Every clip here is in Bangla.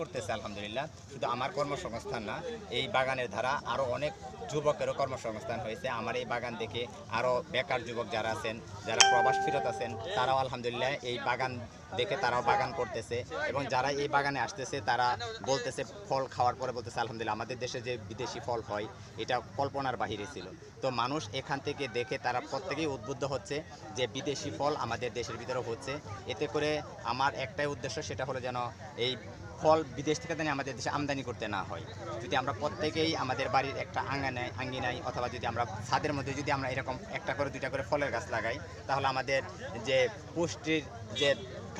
করতেছে, আলহামদুলিল্লাহ। শুধু আমার কর্মসংস্থান না, এই বাগানের ধারা আরও অনেক যুবকেরও কর্মসংস্থান হয়েছে। আমার এই বাগান দেখে আরও বেকার যুবক যারা আছেন, যারা প্রবাস ফিরত আছেন, তারাও আলহামদুলিল্লাহ এই বাগান দেখে তারাও বাগান করতেছে এবং যারা এই বাগানে আসতেছে, তারা বলতেছে ফল খাওয়ার পরে বলতেছে, আলহামদুলিল্লাহ, আমাদের দেশে যে বিদেশি ফল হয়, এটা কল্পনার বাহিরে ছিল। তো মানুষ এখান থেকে দেখে তারা প্রত্যেকেই উদ্বুদ্ধ হচ্ছে যে বিদেশি ফল আমাদের দেশের ভিতরে হচ্ছে। এতে করে আমার একটাই উদ্দেশ্য, সেটা হলো যেন এই ফল বিদেশ থেকে যেন আমাদের দেশে আমদানি করতে না হয়। যদি আমরা প্রত্যেকেই আমাদের বাড়ির একটা আঙ্গানায়, আঙ্গিনায় অথবা যদি আমরা ছাদের মধ্যে যদি আমরা এরকম একটা করে, দুইটা করে ফলের গাছ লাগাই, তাহলে আমাদের যে পুষ্টির যে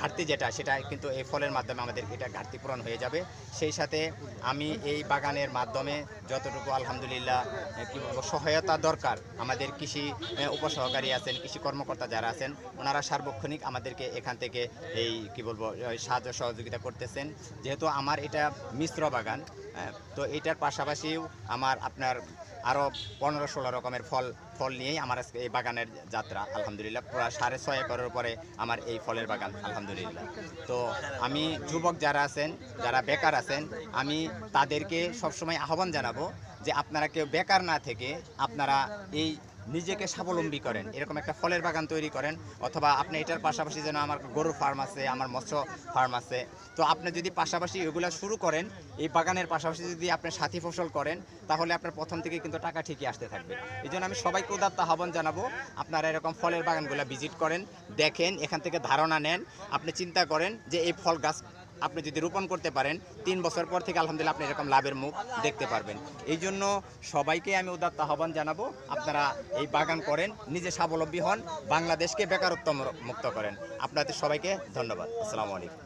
ঘাটতি যেটা, সেটা কিন্তু এই ফলের মাধ্যমে আমাদের এটা ঘাটতি পূরণ হয়ে যাবে। সেই সাথে আমি এই বাগানের মাধ্যমে যতটুকু আলহামদুলিল্লাহ কি বলব, সহায়তা দরকার, আমাদের কৃষি উপসহকারী আছেন, কৃষি কর্মকর্তা যারা আছেন, ওনারা সার্বক্ষণিক আমাদেরকে এখান থেকে এই, কি বলব সাহায্য সহযোগিতা করতেছেন। যেহেতু আমার এটা মিশ্র বাগান তো এটার পাশাপাশিও আমার আপনার আরও পনেরো ষোলো রকমের ফল ফল নিয়েই আমার আজকে এই বাগানের যাত্রা, আলহামদুলিল্লাহ। প্রায় সাড়ে ছয় একরের পরে আমার এই ফলের বাগান, আলহামদুলিল্লাহ। তো আমি যুবক যারা আছেন, যারা বেকার আছেন, আমি তাদেরকে সবসময় আহ্বান জানাব যে আপনারা কেউ বেকার না থেকে আপনারা এই নিজেকে স্বাবলম্বী করেন। এরকম একটা ফলের বাগান তৈরি করেন, অথবা আপনি এটার পাশাপাশি যেন আমার গরুর ফার্ম আছে, আমার মৎস্য ফার্ম আছে। তো আপনি যদি পাশাপাশি এগুলো শুরু করেন, এই বাগানের পাশাপাশি যদি আপনি সাথী ফসল করেন, তাহলে আপনার প্রথম থেকে কিন্তু টাকা ঠিকই আসতে থাকবে। এই জন্য আমি সবাইকে উদাত্ত আহ্বান জানাব, আপনারা এরকম ফলের বাগানগুলো ভিজিট করেন, দেখেন, এখান থেকে ধারণা নেন, আপনি চিন্তা করেন যে এই ফল গাছ আপনি যদি রোপণ করতে পারেন, তিন বছর পর থেকে আলহামদুলিল্লাহ আপনি এরকম লাভের মুখ দেখতে পারবেন। এই জন্য সবাইকে আমি উদাত্ত আহ্বান জানাব, আপনারা এই বাগান করেন, নিজে স্বাবলম্বী হন, বাংলাদেশকে বেকারত্ব মুক্ত করেন। আপনাদের সবাইকে ধন্যবাদ। আসসালামু আলাইকুম।